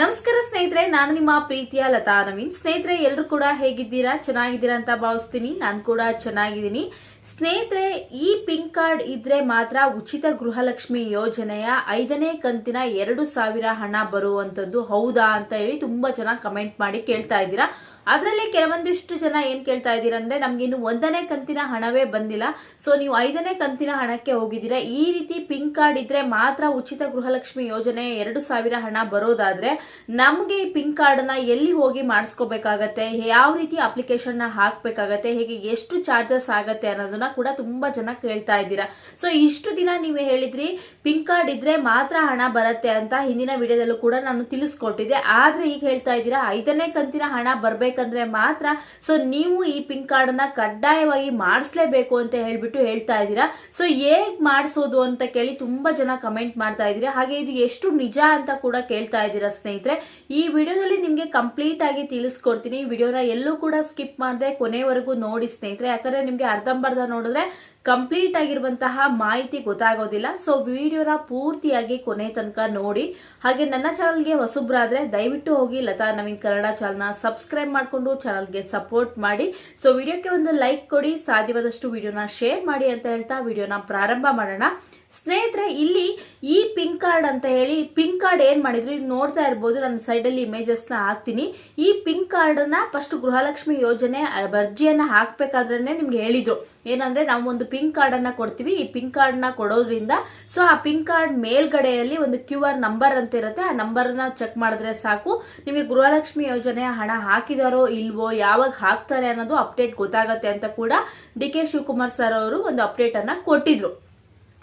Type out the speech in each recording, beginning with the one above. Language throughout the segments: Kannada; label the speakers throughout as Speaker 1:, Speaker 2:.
Speaker 1: ನಮಸ್ಕಾರ ಸ್ನೇಹಿತರೆ, ನಾನು ನಿಮ್ಮ ಪ್ರೀತಿಯ ಲತಾ ನವೀನ್. ಸ್ನೇಹಿತರೆ ಎಲ್ಲರೂ ಕೂಡ ಹೇಗಿದ್ದೀರಾ? ಚೆನ್ನಾಗಿದ್ದೀರಾ ಅಂತ ಭಾವಿಸ್ತೀನಿ. ನಾನು ಕೂಡ ಚೆನ್ನಾಗಿದ್ದೀನಿ. ಸ್ನೇಹಿತರೆ, ಈ ಪಿಂಕ್ ಕಾರ್ಡ್ ಇದ್ರೆ ಮಾತ್ರ ಉಚಿತ ಗೃಹಲಕ್ಷ್ಮಿ ಯೋಜನೆಯ ಐದನೇ ಕಂತಿನ ಎರಡು ಸಾವಿರ ಹಣ ಬರುವಂತದ್ದು ಹೌದಾ ಅಂತ ಹೇಳಿ ತುಂಬಾ ಜನ ಕಮೆಂಟ್ ಮಾಡಿ ಕೇಳ್ತಾ ಇದ್ದೀರಾ. ಅದರಲ್ಲಿ ಕೆಲವೊಂದಿಷ್ಟು ಜನ ಏನ್ ಕೇಳ್ತಾ ಇದ್ದೀರಾ ಅಂದ್ರೆ, ನಮ್ಗೆ ಇನ್ನು ಒಂದನೇ ಕಂತಿನ ಹಣವೇ ಬಂದಿಲ್ಲ. ಸೊ ನೀವು ಐದನೇ ಕಂತಿನ ಹಣಕ್ಕೆ ಹೋಗಿದ್ದೀರಾ. ಈ ರೀತಿ ಪಿಂಕ್ ಕಾರ್ಡ್ ಇದ್ರೆ ಮಾತ್ರ ಉಚಿತ ಗೃಹಲಕ್ಷ್ಮಿ ಯೋಜನೆ ಎರಡು ಸಾವಿರ ಹಣ ಬರೋದಾದ್ರೆ, ನಮ್ಗೆ ಈ ಪಿಂಕ್ ಕಾರ್ಡ್ನ ಎಲ್ಲಿ ಹೋಗಿ ಮಾಡಿಸ್ಕೋಬೇಕಾಗತ್ತೆ? ಯಾವ ರೀತಿ ಅಪ್ಲಿಕೇಶನ್ನ ಹಾಕ್ಬೇಕಾಗತ್ತೆ? ಹೇಗೆ ಎಷ್ಟು ಚಾರ್ಜಸ್ ಆಗತ್ತೆ ಅನ್ನೋದನ್ನ ಕೂಡ ತುಂಬಾ ಜನ ಕೇಳ್ತಾ ಇದ್ದೀರಾ. ಸೊ ಇಷ್ಟು ದಿನ ನೀವು ಹೇಳಿದ್ರಿ ಪಿಂಕ್ ಕಾರ್ಡ್ ಇದ್ರೆ ಮಾತ್ರ ಹಣ ಬರುತ್ತೆ ಅಂತ ಹಿಂದಿನ ವಿಡಿಯೋದಲ್ಲೂ ಕೂಡ ನಾನು ತಿಳಿಸ್ಕೊಟ್ಟಿದ್ದೆ. ಆದ್ರೆ ಈಗ ಹೇಳ್ತಾ ಇದ್ದೀರಾ, ಐದನೇ ಕಂತಿನ ಹಣ ಬರ್ಬೇಕಂದ್ರೆ ಮಾತ್ರ. ಸೊ ನೀವು ಈ ಪಿಂಕ್ ಕಾರ್ಡ್ನ ಕಡ್ಡಾಯವಾಗಿ ಮಾಡಿಸ್ಲೇಬೇಕು ಅಂತ ಹೇಳ್ಬಿಟ್ಟು ಹೇಳ್ತಾ ಇದ್ದೀರಾ. ಸೊ ಹೇಗ್ ಮಾಡಿಸೋದು ಅಂತ ಕೇಳಿ ತುಂಬಾ ಜನ ಕಮೆಂಟ್ ಮಾಡ್ತಾ ಇದ್ದೀರಾ. ಹಾಗೆ ಇದು ಎಷ್ಟು ನಿಜ ಅಂತ ಕೂಡ ಕೇಳ್ತಾ ಇದ್ದೀರಾ ಸ್ನೇಹಿತರೆ. ಈ ವಿಡಿಯೋದಲ್ಲಿ ನಿಮ್ಗೆ ಕಂಪ್ಲೀಟ್ ಆಗಿ ತಿಳಿಸ್ಕೊಡ್ತೀನಿ. ವಿಡಿಯೋನ ಎಲ್ಲೂ ಕೂಡ ಸ್ಕಿಪ್ ಮಾಡದೆ ಕೊನೆವರೆಗೂ ನೋಡಿ ಸ್ನೇಹಿತರೆ. ಯಾಕಂದ್ರೆ ನಿಮ್ಗೆ ಅರ್ಧಂಬರ್ಧ ನೋಡಿದ್ರೆ ಕಂಪ್ಲೀಟ್ ಆಗಿರುವಂತಹ ಮಾಹಿತಿ ಗೊತ್ತಾಗೋದಿಲ್ಲ. ಸೊ ವಿಡಿಯೋನ ಪೂರ್ತಿಯಾಗಿ ಕೊನೆ ತನಕ ನೋಡಿ. ಹಾಗೆ ನನ್ನ ಚಾನಲ್ಗೆ ಹೊಸಬ್ರಾದ್ರೆ, ದಯವಿಟ್ಟು ಹೋಗಿ ಲತಾ ನವೀನ್ ಕನ್ನಡ ಚಾನಲ್ನ ಸಬ್ಸ್ಕ್ರೈಬ್ ಮಾಡಿಕೊಂಡು ಚಾನಲ್ಗೆ ಸಪೋರ್ಟ್ ಮಾಡಿ. ಸೊ ವಿಡಿಯೋಕ್ಕೆ ಒಂದು ಲೈಕ್ ಕೊಡಿ. ಸಾಧ್ಯವಾದಷ್ಟು ವಿಡಿಯೋನ ಶೇರ್ ಮಾಡಿ ಅಂತ ಹೇಳ್ತಾ ವಿಡಿಯೋನ ಪ್ರಾರಂಭ ಮಾಡೋಣ. ಸ್ನೇಹಿತರೆ, ಇಲ್ಲಿ ಈ ಪಿಂಕ್ ಕಾರ್ಡ್ ಅಂತ ಹೇಳಿ ಪಿಂಕ್ ಕಾರ್ಡ್ ಏನ್ ಮಾಡಿದ್ರು? ಇದು ನೋಡ್ತಾ ಇರ್ಬೋದು ನನ್ನ ಸೈಡ್ ಅಲ್ಲಿ ಇಮೇಜಸ್ನ ಹಾಕ್ತೀನಿ. ಈ ಪಿಂಕ್ ಕಾರ್ಡ್ನ ಫಸ್ಟ್ ಗೃಹಲಕ್ಷ್ಮಿ ಯೋಜನೆ ಅರ್ಜಿಯನ್ನ ಹಾಕ್ಬೇಕಾದ್ರೆ ನಿಮ್ಗೆ ಹೇಳಿದ್ರು. ಏನಂದ್ರೆ, ನಾವು ಒಂದು ಪಿಂಕ್ ಕಾರ್ಡ್ ಅನ್ನ ಕೊಡ್ತೀವಿ. ಈ ಪಿಂಕ್ ಕಾರ್ಡ್ನ ಕೊಡೋದ್ರಿಂದ, ಸೊ ಆ ಪಿಂಕ್ ಕಾರ್ಡ್ ಮೇಲ್ಗಡೆಯಲ್ಲಿ ಒಂದು ಕ್ಯೂ ಆರ್ ನಂಬರ್ ಅಂತ ಇರುತ್ತೆ. ಆ ನಂಬರ್ನ ಚೆಕ್ ಮಾಡಿದ್ರೆ ಸಾಕು. ನಿಮಗೆ ಗೃಹಲಕ್ಷ್ಮಿ ಯೋಜನೆ ಹಣ ಹಾಕಿದಾರೋ ಇಲ್ವೋ, ಯಾವಾಗ ಹಾಕ್ತಾರೆ ಅನ್ನೋದು ಅಪ್ಡೇಟ್ ಗೊತ್ತಾಗತ್ತೆ ಅಂತ ಕೂಡ ಡಿ ಕೆ ಶಿವಕುಮಾರ್ ಸರ್ ಅವರು ಒಂದು ಅಪ್ಡೇಟ್ ಅನ್ನ ಕೊಟ್ಟಿದ್ರು.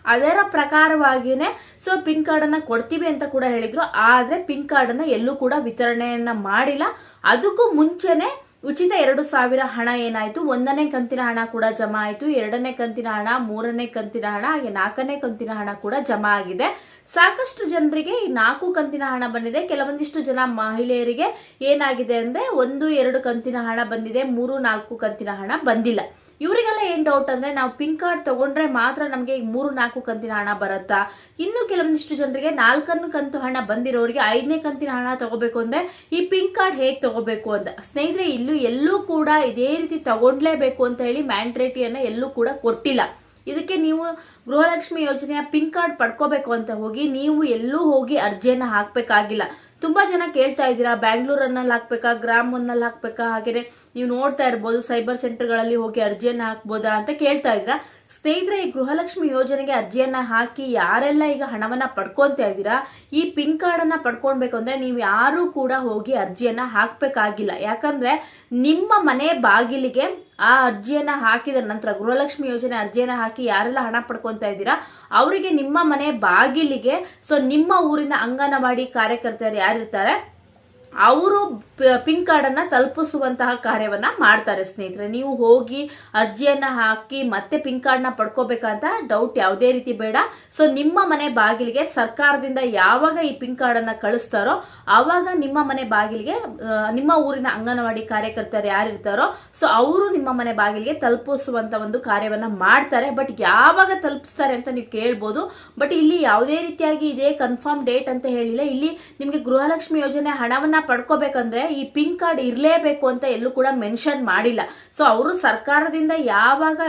Speaker 1: ಅದರ ಪ್ರಕಾರವಾಗಿನೇ ಸೊ ಪಿನ್ ಕಾರ್ಡ್ ಅನ್ನ ಕೊಡ್ತೀವಿ ಅಂತ ಕೂಡ ಹೇಳಿದ್ರು. ಆದ್ರೆ ಪಿನ್ ಕಾರ್ಡ್ ಅನ್ನ ಎಲ್ಲೂ ಕೂಡ ವಿತರಣೆಯನ್ನ ಮಾಡಿಲ್ಲ. ಅದಕ್ಕೂ ಮುಂಚೆನೆ ಉಚಿತ ಎರಡು ಸಾವಿರ ಹಣ ಏನಾಯ್ತು? ಒಂದನೇ ಕಂತಿನ ಹಣ ಕೂಡ ಜಮಾ ಆಯ್ತು. ಎರಡನೇ ಕಂತಿನ ಹಣ, ಮೂರನೇ ಕಂತಿನ ಹಣ, ಹಾಗೆ ನಾಲ್ಕನೇ ಕಂತಿನ ಹಣ ಕೂಡ ಜಮಾ ಆಗಿದೆ. ಸಾಕಷ್ಟು ಜನರಿಗೆ ಈ ನಾಲ್ಕು ಕಂತಿನ ಹಣ ಬಂದಿದೆ. ಕೆಲವೊಂದಿಷ್ಟು ಜನ ಮಹಿಳೆಯರಿಗೆ ಏನಾಗಿದೆ ಅಂದ್ರೆ ಒಂದು, ಎರಡು ಕಂತಿನ ಹಣ ಬಂದಿದೆ, ಮೂರು, ನಾಲ್ಕು ಕಂತಿನ ಹಣ ಬಂದಿಲ್ಲ. ಇವರಿಗೆಲ್ಲ ಏನ್ ಡೌಟ್ ಅಂದ್ರೆ ನಾವು ಪಿನ್ ಕಾರ್ಡ್ ತಗೊಂಡ್ರೆ ಮಾತ್ರ ನಮಗೆ ಮೂರು ನಾಲ್ಕು ಕಂತಿನ ಹಣ ಬರುತ್ತಾ? ಇನ್ನು ಕೆಲವೊಂದಿಷ್ಟು ಜನರಿಗೆ ನಾಲ್ಕನ್ನು ಕಂತು ಹಣ ಬಂದಿರೋರಿಗೆ ಐದನೇ ಕಂತಿನ ಹಣ ತಗೋಬೇಕು ಅಂದ್ರೆ ಈ ಪಿನ್ ಕಾರ್ಡ್ ಹೇಗ್ ತಗೋಬೇಕು ಅಂತ? ಸ್ನೇಹಿತರೆ, ಇಲ್ಲೂ ಎಲ್ಲೂ ಕೂಡ ಇದೇ ರೀತಿ ತಗೊಂಡ್ಲೇಬೇಕು ಅಂತ ಹೇಳಿ ಮ್ಯಾಂಡ್ರೇಟಿಯನ್ನ ಎಲ್ಲೂ ಕೂಡ ಕೊಟ್ಟಿಲ್ಲ. ಇದಕ್ಕೆ ನೀವು ಗೃಹಲಕ್ಷ್ಮಿ ಯೋಜನೆಯ ಪಿನ್ ಕಾರ್ಡ್ ಪಡ್ಕೋಬೇಕು ಅಂತ ಹೋಗಿ ನೀವು ಎಲ್ಲೂ ಹೋಗಿ ಅರ್ಜಿಯನ್ನ ಹಾಕ್ಬೇಕಾಗಿಲ್ಲ. ತುಂಬಾ ಜನ ಕೇಳ್ತಾ ಇದ್ದೀರಾ, ಬ್ಯಾಂಗ್ಳೂರನ್ನಲ್ಲಿ ಹಾಕ್ಬೇಕಾ ಗ್ರಾಮ್ ಒನ್ನಲ್ಲಿ ಹಾಕ್ಬೇಕಾ ಹಾಗೆ ನೀವು ನೋಡ್ತಾ ಇರ್ಬೋದು, ಸೈಬರ್ ಸೆಂಟರ್ಗಳಲ್ಲಿ ಹೋಗಿ ಅರ್ಜಿಯನ್ನ ಹಾಕ್ಬೋದಾ ಅಂತ ಕೇಳ್ತಾ ಇದ್ದೀರಾ. ಸ್ನೇಹಿತರೆ, ಈ ಗೃಹಲಕ್ಷ್ಮಿ ಯೋಜನೆಗೆ ಅರ್ಜಿಯನ್ನ ಹಾಕಿ ಯಾರೆಲ್ಲ ಈಗ ಹಣವನ್ನ ಪಡ್ಕೊಂತ ಇದ್ದೀರಾ, ಈ ಪಿನ್ ಕಾರ್ಡ್ ಅನ್ನ ಪಡ್ಕೊಳ್ಬೇಕು ಅಂದ್ರೆ ನೀವು ಯಾರು ಕೂಡ ಹೋಗಿ ಅರ್ಜಿಯನ್ನ ಹಾಕ್ಬೇಕಾಗಿಲ್ಲ. ಯಾಕಂದ್ರೆ ನಿಮ್ಮ ಮನೆ ಬಾಗಿಲಿಗೆ ಆ ಅರ್ಜಿಯನ್ನ ಹಾಕಿದ ನಂತರ, ಗೃಹಲಕ್ಷ್ಮಿ ಯೋಜನೆ ಅರ್ಜಿಯನ್ನ ಹಾಕಿ ಯಾರೆಲ್ಲ ಹಣ ಪಡ್ಕೊಂತ ಇದ್ದೀರಾ, ಅವರಿಗೆ ನಿಮ್ಮ ಮನೆ ಬಾಗಿಲಿಗೆ ಸೊ ನಿಮ್ಮ ಊರಿನ ಅಂಗನವಾಡಿ ಕಾರ್ಯಕರ್ತರು ಯಾರಿರ್ತಾರೆ ಅವರು ಪಿಂಕ್ ಕಾರ್ಡ್ ಅನ್ನ ತಲುಪಿಸುವಂತಹ ಕಾರ್ಯವನ್ನ ಮಾಡ್ತಾರೆ ಸ್ನೇಹಿತರೆ. ನೀವು ಹೋಗಿ ಅರ್ಜಿಯನ್ನ ಹಾಕಿ ಮತ್ತೆ ಪಿಂಕ್ ಕಾರ್ಡ್ನ ಪಡ್ಕೋಬೇಕಂತ ಡೌಟ್ ಯಾವುದೇ ರೀತಿ ಬೇಡ. ಸೊ ನಿಮ್ಮ ಮನೆ ಬಾಗಿಲಿಗೆ ಸರ್ಕಾರದಿಂದ ಯಾವಾಗ ಈ ಪಿಂಕ್ ಕಾರ್ಡ್ ಅನ್ನ ಕಳಿಸ್ತಾರೋ ಆವಾಗ ನಿಮ್ಮ ಮನೆ ಬಾಗಿಲಿಗೆ ನಿಮ್ಮ ಊರಿನ ಅಂಗನವಾಡಿ ಕಾರ್ಯಕರ್ತರು ಯಾರಿರ್ತಾರೋ ಸೊ ಅವರು ನಿಮ್ಮ ಮನೆ ಬಾಗಿಲಿಗೆ ತಲುಪಿಸುವಂತ ಒಂದು ಕಾರ್ಯವನ್ನ ಮಾಡ್ತಾರೆ. ಬಟ್ ಯಾವಾಗ ತಲುಪಿಸ್ತಾರೆ ಅಂತ ನೀವು ಕೇಳ್ಬೋದು. ಬಟ್ ಇಲ್ಲಿ ಯಾವುದೇ ರೀತಿಯಾಗಿ ಇದೇ ಕನ್ಫರ್ಮ್ ಡೇಟ್ ಅಂತ ಹೇಳಿಲ್ಲ. ಇಲ್ಲಿ ನಿಮಗೆ ಗೃಹಲಕ್ಷ್ಮಿ ಯೋಜನೆ ಹಣವನ್ನ ಪಡ್ಕೋಬೇಕಂದ್ರೆ ಈ ಪಿನ್ ಕಾರ್ಡ್ ಇರಲೇಬೇಕು ಅಂತ ಎಲ್ಲೂ ಕೂಡ ಮೆನ್ಷನ್ ಮಾಡಿಲ್ಲ. ಸೊ ಅವರು ಸರ್ಕಾರದಿಂದ ಯಾವಾಗ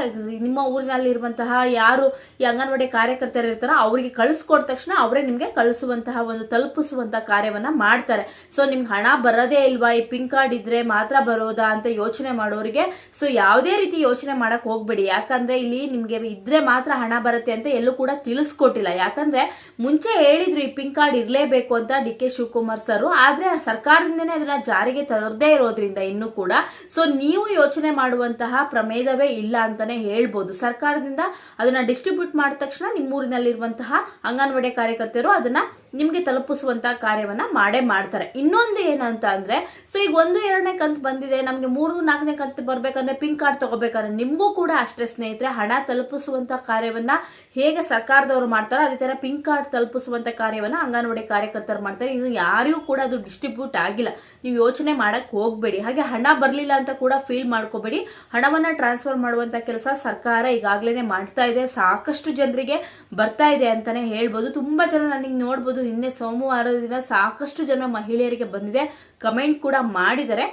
Speaker 1: ನಿಮ್ಮ ಊರಿನಲ್ಲಿ ಇರುವಂತಹ ಯಾರು ಈ ಅಂಗನವಾಡಿ ಕಾರ್ಯಕರ್ತರು ಇರ್ತಾರೋ ಅವರಿಗೆ ಕಳಿಸ್ಕೊಟ್ಟ ತಕ್ಷಣ ಅವರೇ ನಿಮ್ಗೆ ಕಳಿಸುವಂತಹ ಒಂದು ತಲುಪಿಸುವಂತಹ ಕಾರ್ಯವನ್ನ ಮಾಡ್ತಾರೆ. ಸೊ ನಿಮ್ಗೆ ಹಣ ಬರೋದೇ ಇಲ್ವಾ? ಈ ಪಿನ್ ಕಾರ್ಡ್ ಇದ್ರೆ ಮಾತ್ರ ಬರೋದಾ ಅಂತ ಯೋಚನೆ ಮಾಡೋರಿಗೆ ಸೊ ಯಾವುದೇ ರೀತಿ ಯೋಚನೆ ಮಾಡಕ್ ಹೋಗ್ಬೇಡಿ. ಯಾಕಂದ್ರೆ ಇಲ್ಲಿ ನಿಮ್ಗೆ ಇದ್ರೆ ಮಾತ್ರ ಹಣ ಬರುತ್ತೆ ಅಂತ ಎಲ್ಲೂ ಕೂಡ ತಿಳಿಸ್ಕೊಟ್ಟಿಲ್ಲ. ಯಾಕಂದ್ರೆ ಮುಂಚೆ ಹೇಳಿದ್ರು ಈ ಪಿನ್ ಕಾರ್ಡ್ ಇರ್ಲೇಬೇಕು ಅಂತ ಡಿ ಕೆ ಶಿವಕುಮಾರ್ ಸರ್, ಆದ್ರೆ ಸರ್ಕಾರದಿಂದನೇ ಅದನ್ನ ಜಾರಿಗೆ ತರದೇ ಇರೋದ್ರಿಂದ ಇನ್ನು ಕೂಡ. ಸೊ ನೀವು ಯೋಚನೆ ಮಾಡುವಂತಹ ಪ್ರಮೇದವೇ ಇಲ್ಲ ಅಂತಾನೆ ಹೇಳ್ಬೋದು. ಸರ್ಕಾರದಿಂದ ಅದನ್ನ ಡಿಸ್ಟ್ರಿಬ್ಯೂಟ್ ಮಾಡಿದ ತಕ್ಷಣ ನಿಮ್ಮೂರಿನಲ್ಲಿರುವಂತಹ ಅಂಗನವಾಡಿ ಕಾರ್ಯಕರ್ತರು ಅದನ್ನ ನಿಮ್ಗೆ ತಲುಪಿಸುವಂತ ಕಾರ್ಯವನ್ನ ಮಾಡೇ ಮಾಡ್ತಾರೆ. ಇನ್ನೊಂದು ಏನಂತ ಅಂದ್ರೆ ಸೊ ಈಗ ಒಂದು ಎರಡನೇ ಕಂತು ಬಂದಿದೆ, ನಮ್ಗೆ ಮೂರು ನಾಲ್ಕನೇ ಕಂತು ಬರ್ಬೇಕಂದ್ರೆ ಪಿನ್ ಕಾರ್ಡ್ ತಗೋಬೇಕಂದ್ರೆ ನಿಮ್ಗೂ ಕೂಡ ಅಷ್ಟೇ ಸ್ನೇಹಿತರೆ, ಹಣ ತಲುಪಿಸುವಂತ ಕಾರ್ಯವನ್ನ ಹೇಗೆ ಸರ್ಕಾರದವರು ಮಾಡ್ತಾರೋ ಅದೇ ತರ ಪಿನ್ ಕಾರ್ಡ್ ತಲುಪಿಸುವಂತ ಕಾರ್ಯವನ್ನ ಅಂಗನವಾಡಿ ಕಾರ್ಯಕರ್ತರು ಮಾಡ್ತಾರೆ. ಇನ್ನು ಯಾರಿಗೂ ಕೂಡ ಅದು ಡಿಸ್ಟ್ರಿಬ್ಯೂಟ್ ಆಗಿಲ್ಲ. ನೀವು ಯೋಚನೆ ಮಾಡಕ್ ಹೋಗ್ಬೇಡಿ. ಹಾಗೆ ಹಣ ಬರ್ಲಿಲ್ಲ ಅಂತ ಕೂಡ ಫೀಲ್ ಮಾಡ್ಕೋಬೇಡಿ. ಹಣವನ್ನ ಟ್ರಾನ್ಸ್ಫರ್ ಮಾಡುವಂತ ಕೆಲಸ ಸರ್ಕಾರ ಈಗಾಗಲೇ ಮಾಡ್ತಾ ಇದೆ. ಸಾಕಷ್ಟು ಜನರಿಗೆ ಬರ್ತಾ ಇದೆ ಅಂತಾನೆ ಹೇಳ್ಬೋದು. ತುಂಬಾ ಜನ ನನಗೆ ನೋಡ್ಬೋದು. ಅನ್ನೋದು ನಿನ್ನೆ ಸೋಮವಾರದ ದಿನ ಸಾಕಷ್ಟು ಜನ ಮಹಿಳೆಯರಿಗೆ ಬಂದಿದೆ. ಕಮೆಂಟ್ ಕೂಡ ಮಾಡಿದರೆ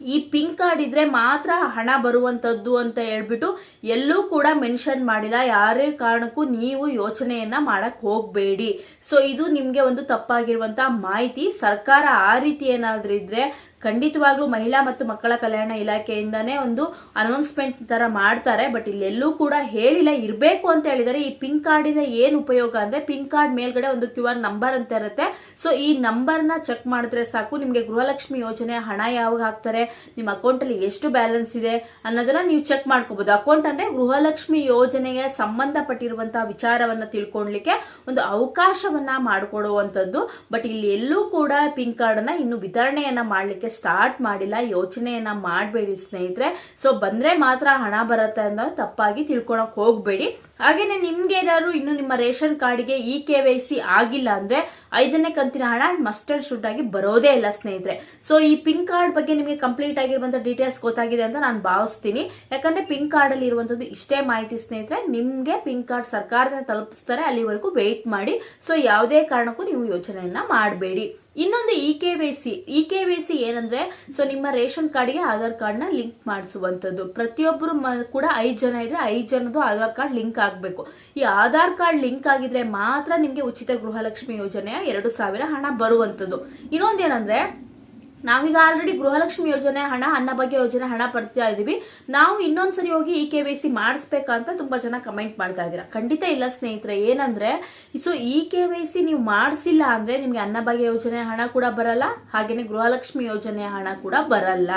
Speaker 1: ಈ ಪಿಂಕ್ ಕಾರ್ಡ್ ಇದ್ರೆ ಮಾತ್ರ ಹಣ ಬರುವಂತದ್ದು ಅಂತ ಹೇಳ್ಬಿಟ್ಟು ಎಲ್ಲೂ ಕೂಡ ಮೆನ್ಷನ್ ಮಾಡಿಲ್ಲ. ಯಾರೇ ಕಾರಣಕ್ಕೂ ನೀವು ಯೋಚನೆಯನ್ನ ಮಾಡಕ್ ಹೋಗ್ಬೇಡಿ. ಸೊ ಇದು ನಿಮ್ಗೆ ಒಂದು ತಪ್ಪಾಗಿರುವಂತ ಮಾಹಿತಿ. ಸರ್ಕಾರ ಆ ರೀತಿ ಏನಾದ್ರೂ ಇದ್ರೆ ಖಂಡಿತವಾಗ್ಲೂ ಮಹಿಳಾ ಮತ್ತು ಮಕ್ಕಳ ಕಲ್ಯಾಣ ಇಲಾಖೆಯಿಂದಾನೇ ಒಂದು ಅನೌನ್ಸ್ಮೆಂಟ್ ತರ ಮಾಡ್ತಾರೆ ಬಟ್ ಇಲ್ಲೆಲ್ಲೂ ಕೂಡ ಹೇಳಿಲ್ಲ. ಇರಬೇಕು ಅಂತ ಹೇಳಿದರೆ ಈ ಪಿಂಕ್ ಕಾರ್ಡಿನ ಏನ್ ಉಪಯೋಗ ಅಂದ್ರೆ ಪಿಂಕ್ ಕಾರ್ಡ್ ಮೇಲ್ಗಡೆ ಒಂದು ಕ್ಯೂ ಆರ್ ನಂಬರ್ ಅಂತ ಇರುತ್ತೆ. ಸೊ ಈ ನಂಬರ್ನ ಚೆಕ್ ಮಾಡಿದ್ರೆ ಸಾಕು. ನಿಮ್ಗೆ ಗೃಹಲಕ್ಷ್ಮಿ ಯೋಜನೆ ಹಣ ಯಾವಾಗ ಹಾಕ್ತಾರೆ, ನಿಮ್ಮ ಅಕೌಂಟ್ ಅಲ್ಲಿ ಎಷ್ಟು ಬ್ಯಾಲೆನ್ಸ್ ಇದೆ ಅನ್ನೋದನ್ನ ನೀವು ಚೆಕ್ ಮಾಡ್ಕೋಬಹುದು ಅಕೌಂಟ್ ಅಂದ್ರೆ ಗೃಹಲಕ್ಷ್ಮಿ ಯೋಜನೆಗೆ ಸಂಬಂಧಪಟ್ಟಿರುವಂತಹ ವಿಚಾರವನ್ನ ತಿಳ್ಕೊಳ್ಲಿಕ್ಕೆ ಒಂದು ಅವಕಾಶವನ್ನ ಮಾಡಿಕೊಡುವಂತದ್ದು ಬಟ್ ಇಲ್ಲಿ ಎಲ್ಲೂ ಕೂಡ ಪಿಂಕ್ ಕಾರ್ಡ್ ಅನ್ನ ಇನ್ನು ವಿತರಣೆಯನ್ನ ಮಾಡ್ಲಿಕ್ಕೆ ಸ್ಟಾರ್ಟ್ ಮಾಡಿಲ್ಲ, ಯೋಚನೆಯನ್ನ ಮಾಡಬೇಡಿ ಸ್ನೇಹಿತರೆ. ಸೊ ಬಂದ್ರೆ ಮಾತ್ರ ಹಣ ಬರುತ್ತೆ ಅಂತ ತಪ್ಪಾಗಿ ತಿಳ್ಕೊಳಕ್ ಹೋಗ್ಬೇಡಿ. ಹಾಗೇನೆ ನಿಮ್ಗೆ ಏನಾದ್ರು ಇನ್ನು ನಿಮ್ಮ ರೇಷನ್ ಕಾರ್ಡ್ಗೆ ಇ ಕೆ ವೈ ಸಿ ಆಗಿಲ್ಲ ಅಂದ್ರೆ ಐದನೇ ಕಂತಿನ ಹಣ ಮಸ್ಟರ್ ಶುಡ್ ಆಗಿ ಬರೋದೇ ಇಲ್ಲ ಸ್ನೇಹಿತರೆ. ಸೊ ಈ ಪಿಂಕ್ ಕಾರ್ಡ್ ಬಗ್ಗೆ ನಿಮಗೆ ಕಂಪ್ಲೀಟ್ ಆಗಿರುವಂತ ಡೀಟೇಲ್ಸ್ ಗೊತ್ತಾಗಿದೆ ಅಂತ ನಾನು ಭಾವಿಸ್ತೀನಿ. ಯಾಕಂದ್ರೆ ಪಿಂಕ್ ಕಾರ್ಡ್ ಅಲ್ಲಿ ಇರುವಂತದ್ದು ಇಷ್ಟೇ ಮಾಹಿತಿ ಸ್ನೇಹಿತರೆ. ನಿಮ್ಗೆ ಪಿಂಕ್ ಕಾರ್ಡ್ ಸರ್ಕಾರದಿಂದ ತಲುಪಿಸ್ತಾರೆ, ಅಲ್ಲಿವರೆಗೂ ವೆಯ್ಟ್ ಮಾಡಿ. ಸೊ ಯಾವುದೇ ಕಾರಣಕ್ಕೂ ನೀವು ಯೋಚನೆಯನ್ನ ಮಾಡಬೇಡಿ. ಇನ್ನೊಂದು E K Y C, E K Y C ಏನಂದ್ರೆ ಸೊ ನಿಮ್ಮ ರೇಷನ್ ಕಾರ್ಡ್ಗೆ ಆಧಾರ್ ಕಾರ್ಡ್ನ ಲಿಂಕ್ ಮಾಡಿಸುವಂತದ್ದು ಪ್ರತಿಯೊಬ್ಬರು ಕೂಡ ಐದ್ ಜನ ಇದ್ರೆ ಐದ್ ಜನದ್ದು ಆಧಾರ್ ಕಾರ್ಡ್ ಲಿಂಕ್ ಆಗ್ಬೇಕು. ಈ ಆಧಾರ್ ಕಾರ್ಡ್ ಲಿಂಕ್ ಆಗಿದ್ರೆ ಮಾತ್ರ ನಿಮ್ಗೆ ಉಚಿತ ಗೃಹಲಕ್ಷ್ಮಿ ಯೋಜನೆಯ ಎರಡು ಸಾವಿರ ಹಣ ಬರುವಂತದ್ದು ಇನ್ನೊಂದೇನಂದ್ರೆ ನಾವೀಗ ಆಲ್ರೆಡಿ ಗೃಹಲಕ್ಷ್ಮಿ ಯೋಜನೆ ಹಣ ಅನ್ನಭಾಗ್ಯ ಯೋಜನೆ ಹಣ ಪಡ್ತಾ ಇದೀವಿ. ನಾವು ಇನ್ನೊಂದ್ಸರಿ ಹೋಗಿ ಇ ಕೆ ವೈ ಸಿ ಮಾಡಿಸ್ಬೇಕಂತ ತುಂಬಾ ಜನ ಕಮೆಂಟ್ ಮಾಡ್ತಾ ಇದ್ದೀರಾ. ಖಂಡಿತ ಇಲ್ಲ ಸ್ನೇಹಿತರೆ, ಏನಂದ್ರೆ so E K Y C ನೀವು ಮಾಡಿಸಿಲ್ಲ ಅಂದ್ರೆ ನಿಮ್ಗೆ ಅನ್ನಭಾಗ್ಯ ಯೋಜನೆ ಹಣ ಕೂಡ ಬರಲ್ಲ, ಹಾಗೇನೆ ಗೃಹಲಕ್ಷ್ಮಿ ಯೋಜನೆ ಹಣ ಕೂಡ ಬರಲ್ಲ.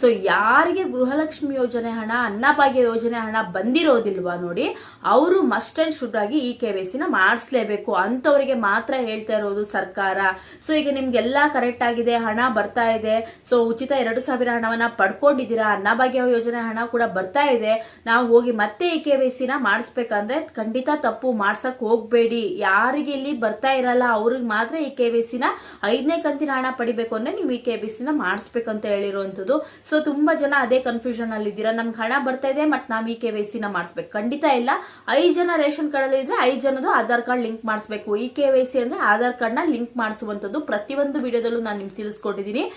Speaker 1: ಸೊ ಯಾರಿಗೆ ಗೃಹಲಕ್ಷ್ಮಿ ಯೋಜನೆ ಹಣ ಅನ್ನಭಾಗ್ಯ ಯೋಜನೆ ಹಣ ಬಂದಿರೋದಿಲ್ವಾ ನೋಡಿ, ಅವರು ಮಸ್ಟ್ ಅಂಡ್ ಶುಡ್ ಆಗಿ ಇ ಕೆ ವೈ ನ ಮಾಡಿಸ್ಲೇಬೇಕು. ಅಂತವರಿಗೆ ಮಾತ್ರ ಹೇಳ್ತಾ ಇರೋದು ಸರ್ಕಾರ. ಸೊ ಈಗ ನಿಮ್ಗೆಲ್ಲಾ ಕರೆಕ್ಟ್ ಆಗಿದೆ, ಹಣ ಬರ್ತಾ ಇದೆ. ಸೊ ಉಚಿತ ಎರಡು ಸಾವಿರ ಹಣವನ್ನ ಪಡ್ಕೊಂಡಿದ್ದೀರಾ ಅನ್ನಭಾಗ್ಯ ಯೋಜನೆ ಹಣ ಕೂಡ ಬರ್ತಾ ಇದೆ. ನಾವು ಹೋಗಿ ಮತ್ತೆ ಈ ಕೆ ವೈ ಸಿನ ಮಾಡಿಸ್ಬೇಕಂದ್ರೆ ಖಂಡಿತ ತಪ್ಪು, ಮಾಡ್ಸಕ್ ಹೋಗ್ಬೇಡಿ. ಯಾರಿಗೆ ಇಲ್ಲಿ ಬರ್ತಾ ಇರಲ್ಲ, ಅವ್ರಿಗೆ ಮಾತ್ರ ಈ ಕೆ ವೈ ಸಿನ ಐದನೇ ಕಂತಿನ ಹಣ ಪಡಿಬೇಕು ಅಂದ್ರೆ ನೀವು ಈ ಕೆ ವೈ ಸಿನ ಮಾಡಿಸ್ಬೇಕಂತ ಹೇಳಿರುವಂತದ್ದು ಸೊ ತುಂಬಾ ಜನ ಅದೇ ಕನ್ಫ್ಯೂಷನ್ ಅಲ್ಲಿ ಇದ್ದೀರಾ. ನಮ್ಗೆ ಹಣ ಬರ್ತಾ ಇದೆ ಮತ್ ನಾವು ಈ ಕೆ ವೈ ಸಿನ ಮಾಡಿಸ್ಬೇಕು. ಖಂಡಿತ ಇಲ್ಲ. ಐದು ಜನ ರೇಷನ್ ಕಾರ್ಡ್ ಅಲ್ಲಿ ಇದ್ರೆ ಐದು ಜನದು ಆಧಾರ್ ಕಾರ್ಡ್ ಲಿಂಕ್ ಮಾಡಿಸ್ಬೇಕು. ಈ ಕೆ ವೈ ಸಿ ಅಂದ್ರೆ ಆಧಾರ್ ಕಾರ್ಡ್ನ ಲಿಂಕ್ ಮಾಡಿಸುವಂತದ್ದು ಪ್ರತಿಯೊಂದು ವಿಡಿಯೋದಲ್ಲೂ ನಾನು ನಿಮ್ಗೆ ತಿಳಿಸ್ಕೊಟ್ಟಿದ್ದೀನಿ.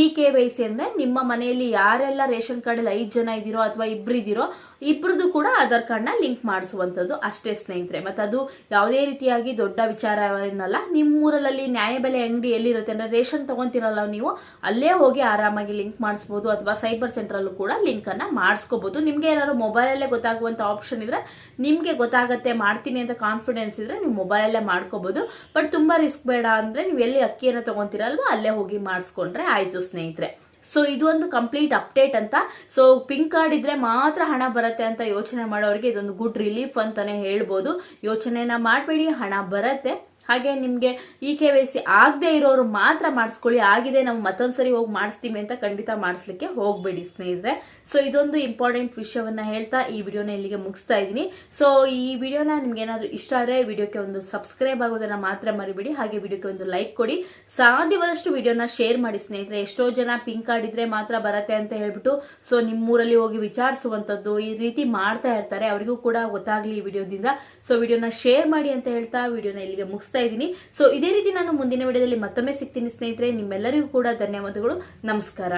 Speaker 1: ಇ ಕೆ ವೈ ಸಿ ಅಂದ್ರೆ ನಿಮ್ಮ ಮನೆಯಲ್ಲಿ ಯಾರೆಲ್ಲ ರೇಷನ್ ಕಾರ್ಡ್ ಅಲ್ಲಿ ಐದ್ ಜನ ಇದ್ದೀರೋ ಅಥವಾ ಇಬ್ರು ಇದೀರೋ ಇಬ್ರದ್ದು ಕೂಡ ಆಧಾರ್ ಕಾರ್ಡ್ನ ಲಿಂಕ್ ಮಾಡಿಸುವಂತದ್ದು ಅಷ್ಟೇ ಸ್ನೇಹಿತರೆ. ಮತ್ತೆ ಅದು ಯಾವುದೇ ರೀತಿಯಾಗಿ ದೊಡ್ಡ ವಿಚಾರ ಏನಲ್ಲ ನಿಮ್ಮೂರಲ್ಲಿ ನ್ಯಾಯಬೆಲೆ ಅಂಗಡಿ ಎಲ್ಲಿರುತ್ತೆ ಅಂದ್ರೆ ರೇಷನ್ ತಗೊಂತಿರಲ್ಲ ನೀವು, ಅಲ್ಲೇ ಹೋಗಿ ಆರಾಮಾಗಿ ಲಿಂಕ್ ಮಾಡಿಸ್ಬೋದು ಅಥವಾ ಸೈಬರ್ ಸೆಂಟರ್ ಅಲ್ಲೂ ಕೂಡ ಲಿಂಕ್ ಅನ್ನ ಮಾಡಿಸ್ಕೋಬಹುದು ನಿಮ್ಗೆ ಏನಾದ್ರು ಮೊಬೈಲ್ ಅಲ್ಲೇ ಗೊತ್ತಾಗುವಂತ ಆಪ್ಷನ್ ಇದ್ರೆ ನಿಮ್ಗೆ ಗೊತ್ತಾಗತ್ತೆ, ಮಾಡ್ತೀನಿ ಅಂತ ಕಾನ್ಫಿಡೆನ್ಸ್ ಇದ್ರೆ ನೀವು ಮೊಬೈಲ್ ಅಲ್ಲೇ ಮಾಡ್ಕೋಬಹುದು ಬಟ್ ತುಂಬಾ ರಿಸ್ಕ್ ಬೇಡ ಅಂದ್ರೆ ನೀವು ಎಲ್ಲಿ ಅಕ್ಕಿಯನ್ನ ತಗೊಂತೀರಲ್ವೋ ಅಲ್ಲೇ ಹೋಗಿ ಮಾಡಿಸ್ಕೊಂಡ್ರೆ ಆಯ್ತು. ಸ್ನೇಹಿತರೆ. ಸೊ ಇದು ಒಂದು ಕಂಪ್ಲೀಟ್ ಅಪ್ಡೇಟ್ ಅಂತ. ಸೊ ಪಿಂಕ್ ಕಾರ್ಡ್ ಇದ್ರೆ ಮಾತ್ರ ಹಣ ಬರುತ್ತೆ ಅಂತ ಯೋಚನೆ ಮಾಡೋರಿಗೆ ಇದೊಂದು ಗುಡ್ ರಿಲೀಫ್ ಅಂತಾನೆ ಹೇಳ್ಬೋದು. ಯೋಚನೆನ ಮಾಡಬೇಡಿ, ಹಣ ಬರುತ್ತೆ. ಹಾಗೆ ನಿಮ್ಗೆ ಇ ಕೆ ವೈ ಸಿ ಆಗದೆ ಇರೋರು ಮಾತ್ರ ಮಾಡಿಸ್ಕೊಳ್ಳಿ, ಆಗಿದೆ ನಾವು ಮತ್ತೊಂದ್ಸರಿ ಹೋಗಿ ಮಾಡಿಸ್ತೀವಿ ಅಂತ ಖಂಡಿತ ಮಾಡಿಸ್ಲಿಕ್ಕೆ ಹೋಗ್ಬೇಡಿ ಸ್ನೇಹಿತರೆ. ಸೊ ಇದೊಂದು ಇಂಪಾರ್ಟೆಂಟ್ ವಿಷಯವನ್ನ ಹೇಳ್ತಾ ಈ ವಿಡಿಯೋನ ಇಲ್ಲಿಗೆ ಮುಗಿಸ್ತಾ ಇದ್ದೀನಿ. ಸೊ ಈ ವಿಡಿಯೋನ ನಿಮ್ಗೆ ಏನಾದ್ರು ಇಷ್ಟ ಆದ್ರೆ ವಿಡಿಯೋಕ್ಕೆ ಒಂದು ಸಬ್ಸ್ಕ್ರೈಬ್ ಆಗೋದನ್ನ ಮಾತ್ರ ಮರಿಬೇಡಿ. ಹಾಗೆ ವಿಡಿಯೋಕ್ಕೆ ಒಂದು ಲೈಕ್ ಕೊಡಿ. ಸಾಧ್ಯವಾದಷ್ಟು ವಿಡಿಯೋನ ಶೇರ್ ಮಾಡಿ ಸ್ನೇಹಿತರೆ. ಎಷ್ಟೋ ಜನ ಪಿಂಕ್ ಕಾರ್ಡ್ ಇದ್ರೆ ಮಾತ್ರ ಬರತ್ತೆ ಅಂತ ಹೇಳ್ಬಿಟ್ಟು ಸೊ ನಿಮ್ಮೂರಲ್ಲಿ ಹೋಗಿ ವಿಚಾರಿಸುವಂತದ್ದು ಈ ರೀತಿ ಮಾಡ್ತಾ ಇರ್ತಾರೆ. ಅವರಿಗೂ ಕೂಡ ಗೊತ್ತಾಗ್ಲಿ ಈ ವಿಡಿಯೋದಿಂದ. ಸೊ ವಿಡಿಯೋನ ಶೇರ್ ಮಾಡಿ ಅಂತ ಹೇಳ್ತಾ ವಿಡಿಯೋನ ಇಲ್ಲಿಗೆ ಮುಗಿಸ್ತಾ ಇದ್ದೀನಿ. ಸೊ ಇದೇ ರೀತಿ ನಾನು ಮುಂದಿನ ವಿಡಿಯೋದಲ್ಲಿ ಮತ್ತೊಮ್ಮೆ ಸಿಗ್ತೀನಿ ಸ್ನೇಹಿತರೆ. ನಿಮ್ಮೆಲ್ಲರಿಗೂ ಕೂಡ ಧನ್ಯವಾದಗಳು. ನಮಸ್ಕಾರ.